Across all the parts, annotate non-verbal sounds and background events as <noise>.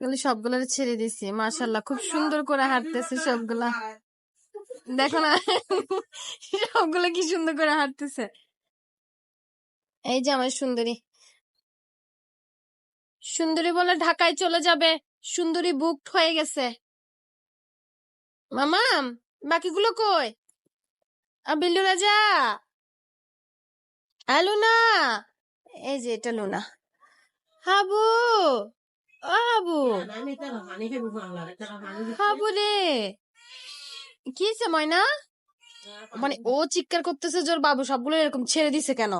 এগুলো সবগুলো ছেড়ে দিছি মাশাল্লাহ খুব সুন্দর করে হাঁটতেছে সবগুলা। দেখো না, সবগুলো কি সুন্দর করে হাঁটতেছে। এই যে আমার সুন্দরী। সুন্দরী বলে ঢাকায় চলে যাবে, সুন্দরী বুকড হয়ে গেছে। মামা বাকিগুলো কই? বিল্লু রাজা? আলু না এই যে এটা লুনা। হাবু? ও হাবু রে কি হয়েছে ময়না? মানে ও চিৎকার করতেছে জোর বাবু সবগুলো এরকম ছেড়ে দিছে কেন?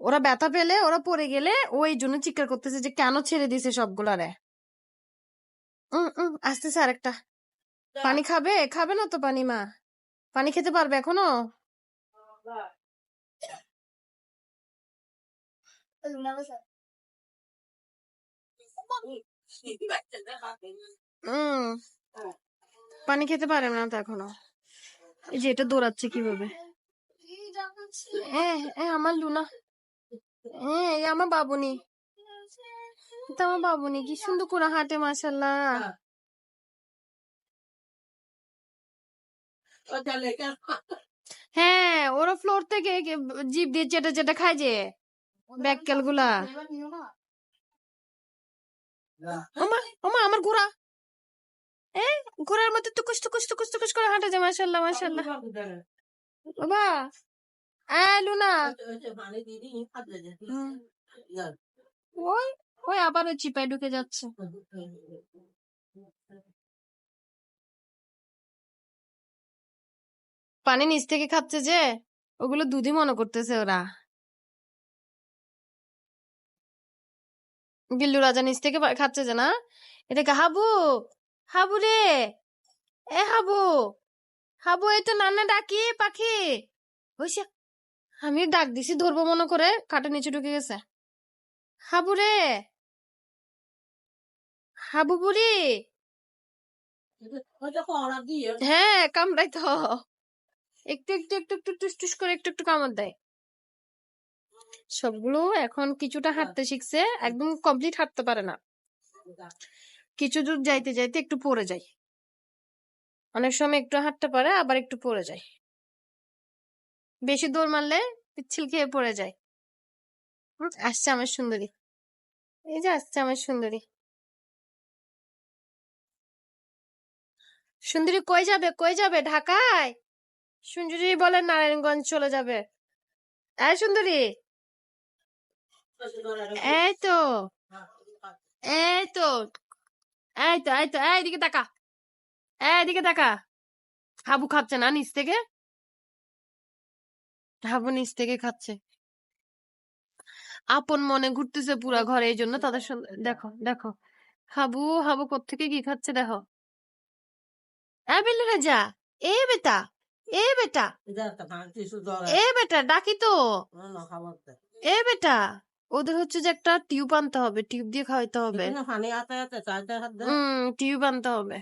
ওরা ব্যথা পেলে ওরা পড়ে গেলে ও এই জন্য চিৎকার করতেছে যে কেন ছেড়ে দিছে সবগুলারে? উম উম আসতেছে আরেকটা। পানি খাবে? খাবে না তো পানি মা? পানি খেতে পারবে এখনও? উম <laughs> পানি খেতে পারে না তো এখনও। যে এটা দৌড়াচ্ছে কীভাবে? এ এ আমার লুনা। এ এই আমার বাবুনি। এটা আমার বাবুনি, কি সুন্দর করে হাঁটে মাশাল্লাহ হ্যাঁ ওরা ফ্লোর থেকে জিভ দিয়ে চেটে চেটে খায় যে। ব্যাককেলগুলা ওমা ওমা আমার ঘোড়া। এ ঘোড়ার মধ্যে টুকুস টুকুস টুকুস টুকুস করে হাঁটে বাবা এ লুনা। ওই ওই আবার ওই চিপায় ঢুকে যাচ্ছে। পানি নিচ থেকে খাচ্ছে যে ওগুলো দুধই মনে করতেছে ওরা। গিল্লু রাজা নিচ থেকে খাচ্ছে যে না? এটাকে হাবু? হাবু রে! এ হাবু! হাবু, এই তো নানা ডাকি, পাখি! হইছে। আমি ডাক দিছি, ধরবো মনে করে কাঠের নিচে ঢুকে গেছে। হাবু রে! হাবু বুড়ি! হ্যাঁ কামড়াই তো। একটু একটু একটু একটু টুস টুস করে একটু একটু কামড় দেয়। সবগুলো এখন কিছুটা হাঁটতে শিখছে একদম কমপ্লিট হাঁটতে পারে না। কিছু দূর যাইতে যাইতে একটু পড়ে যায় অনেক সময় একটু হাঁটতে পারে আবার একটু পড়ে যায় বেশি দৌড় মারলে পিচ্ছিল খেয়ে পড়ে যায় আসছে আমার সুন্দরী। এই যে আসছে আমার সুন্দরী। সুন্দরী কই যাবে কই যাবে? ঢাকায়? সুন্দরী বলে নারায়ণগঞ্জ চলে যাবে। এই সুন্দরী! এই তো এই তো এই তো এই তো এইদিকে তাকা এইদিকে তাকা হাবু খাচ্ছে না নিচ থেকে হাবু নিচ থেকে খাচ্ছে আপন মনে ঘুরতেছে পুরা ঘরে এই জন্য তাদের সঙ্গে দেখো দেখো হাবু হাবু কোত্থেকে কি খাচ্ছে দেখো বিল্লু রাজা এ বেটা এ বেটা এ বেটা ডাকি তো এ বেটা ওদের হচ্ছে যে একটা টিউব আনতে হবে টিউব দিয়ে খাওয়াইতে হবে। হম টিউব আনতে হবে।